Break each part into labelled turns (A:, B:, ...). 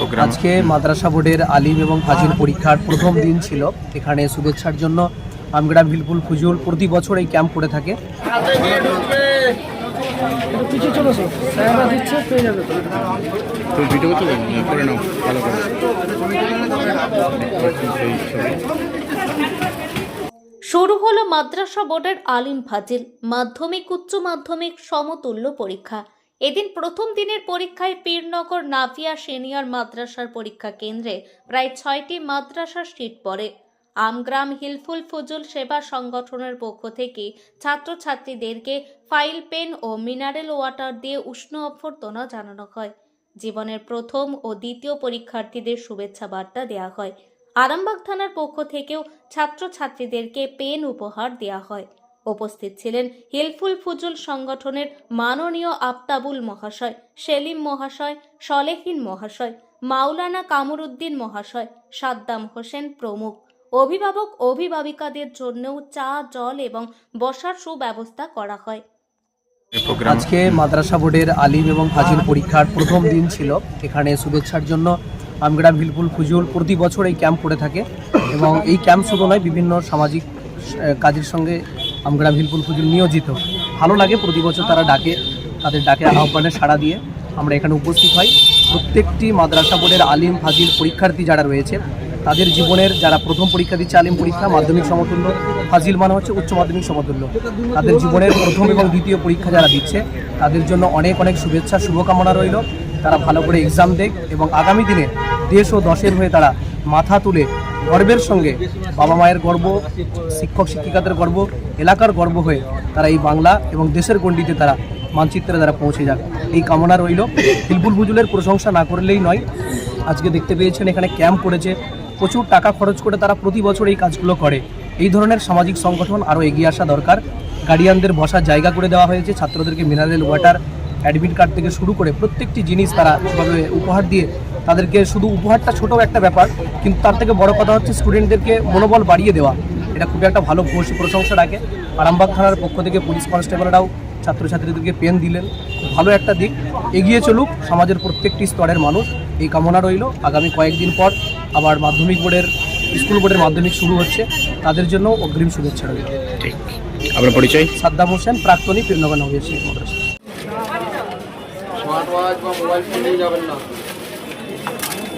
A: Programme.
B: আজকে মাদ্রাসা বোর্ডের আলিম এবং ফাজিল পরীক্ষার প্রথম দিন ছিল। এখানে শুভেচ্ছার জন্য আমগ্রাম হিলপুল ফুজুল প্রতি বছর এই ক্যাম্প করে থাকে
C: শুরু হলো মাদ্রাসা বোর্ডের আলিম ফাজিল মাধ্যমিক উচ্চ মাধ্যমিক সমতুল্য পরীক্ষা। এদিন প্রথম দিনের পরীক্ষায় পীরনগর নাভিয়া সিনিয়র মাদ্রাসার পরীক্ষা কেন্দ্রে প্রায় ছয়টি মাদ্রাসার সিট পড়ে। আমগ্রাম হিলফুল ফজুল সেবা সংগঠনের পক্ষ থেকে ছাত্রছাত্রীদেরকে ফাইল পেন ও মিনারেল ওয়াটার দিয়ে উষ্ণ অভ্যর্থনা জানানো হয়। জীবনের প্রথম ও দ্বিতীয় পরীক্ষার্থীদের শুভেচ্ছা বার্তা দেওয়া হয়। আরামবাগ থানার পক্ষ থেকেও ছাত্রছাত্রীদেরকে পেন উপহার দেওয়া হয়। উপস্থিত ছিলেন হিলফুল ফুজুল সংগঠনের মাননীয় আফতাবুল মহাশয় সেলিম মহাশয় সলেহিন মহাশয় মাওলানা কামরুদ্দিন মহাশয় সাদ্দাম হোসেন প্রমুখ। অভিভাবক অভিভাবিকাদের জন্যও চা জল এবং বসার সুব্যবস্থা করা হয়।
B: আজকে মাদ্রাসা বোর্ডের আলিম এবং ফাজিল পরীক্ষার প্রথম দিন ছিল। এখানে শুভেচ্ছার জন্য আমগ্রাম হিলপুল ফুজুল প্রতি বছর এই ক্যাম্প করে থাকে এবং এই ক্যাম্প শুধু নয় বিভিন্ন সামাজিক কাজের সঙ্গে আমগ্রাম হিলপুল ফুজুল নিয়োজিত। ভালো লাগে, প্রতি বছর তারা ডাকে, তাদের ডাকে আহ্বানে সাড়া দিয়ে আমরা এখানে উপস্থিত হই। প্রত্যেকটি মাদ্রাসা বোর্ডের আলিম ফাজিল পরীক্ষার্থী যারা রয়েছে, তাদের জীবনের যারা প্রথম পরীক্ষা দিচ্ছে আলিম পরীক্ষা, মাধ্যমিক সমতুল্য, ফাজিল মানে হচ্ছে উচ্চ মাধ্যমিক সমতুল্য। তাদের জীবনের প্রথম এবং দ্বিতীয় পরীক্ষা যারা দিচ্ছে, তাদের জন্য অনেক অনেক শুভেচ্ছা, শুভকামনা রইল। তারা ভালো করে এক্সাম দেখ এবং আগামী দিনে দেশ ও দশের হয়ে তারা মাথা তুলে গর্বের সঙ্গে বাবা মায়ের গর্ব, শিক্ষক শিক্ষিকাদের গর্ব, এলাকার গর্ব হয়ে তারা এই বাংলা এবং দেশের গণ্ডিতে তারা মানচিত্রে তারা পৌঁছে যাক। এই কামনা রইল। হিলবুল বুজুলের প্রশংসা না করলেই নয়। আজকে দেখতে পেয়েছেন, এখানে ক্যাম্প করেছে। প্রচুর টাকা খরচ করে তারা প্রতি বছর এই কাজগুলো করে। এই ধরনের সামাজিক সংগঠন আরও এগিয়ে আসা দরকার। গার্ডিয়ানদের বসার জায়গা করে দেওয়া হয়েছে। ছাত্রদেরকে মিনারেল ওয়াটার অ্যাডমিট কার্ড থেকে শুরু করে প্রত্যেকটি জিনিস তারা উপহার দিয়ে তাদেরকে শুধু উপহারটা ছোটো একটা ব্যাপার কিন্তু তার থেকে বড় কথা হচ্ছে স্টুডেন্টদেরকে মনোবল বাড়িয়ে দেওয়া। এটা খুবই একটা ভালো প্রশ- প্রশংসা ডাকে। আরামবাগ থানার পক্ষ থেকে পুলিশ কনস্টেবলরাও ছাত্রছাত্রীদেরকে পেন দিলেন। খুব ভালো একটা দিক। এগিয়ে চলুক সমাজের প্রত্যেকটি স্তরের মানুষ। এই কামনা রইল। আগামী কয়েকদিন পর আবার মাধ্যমিক বোর্ডের স্কুল বোর্ডের মাধ্যমিক শুরু হচ্ছে। তাদের জন্য অগ্রিম শুভেচ্ছা রইল।
A: ঠিক। আপনার পরিচয়?
B: সাদ্দাম হোসেন প্রাক্তনী পীরনগর শিখ মাদ্রাসা
D: স্মার্ট ওয়াচ বা মোবাইল ফোন নিয়ে যাবেন না।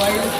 D: Thank you.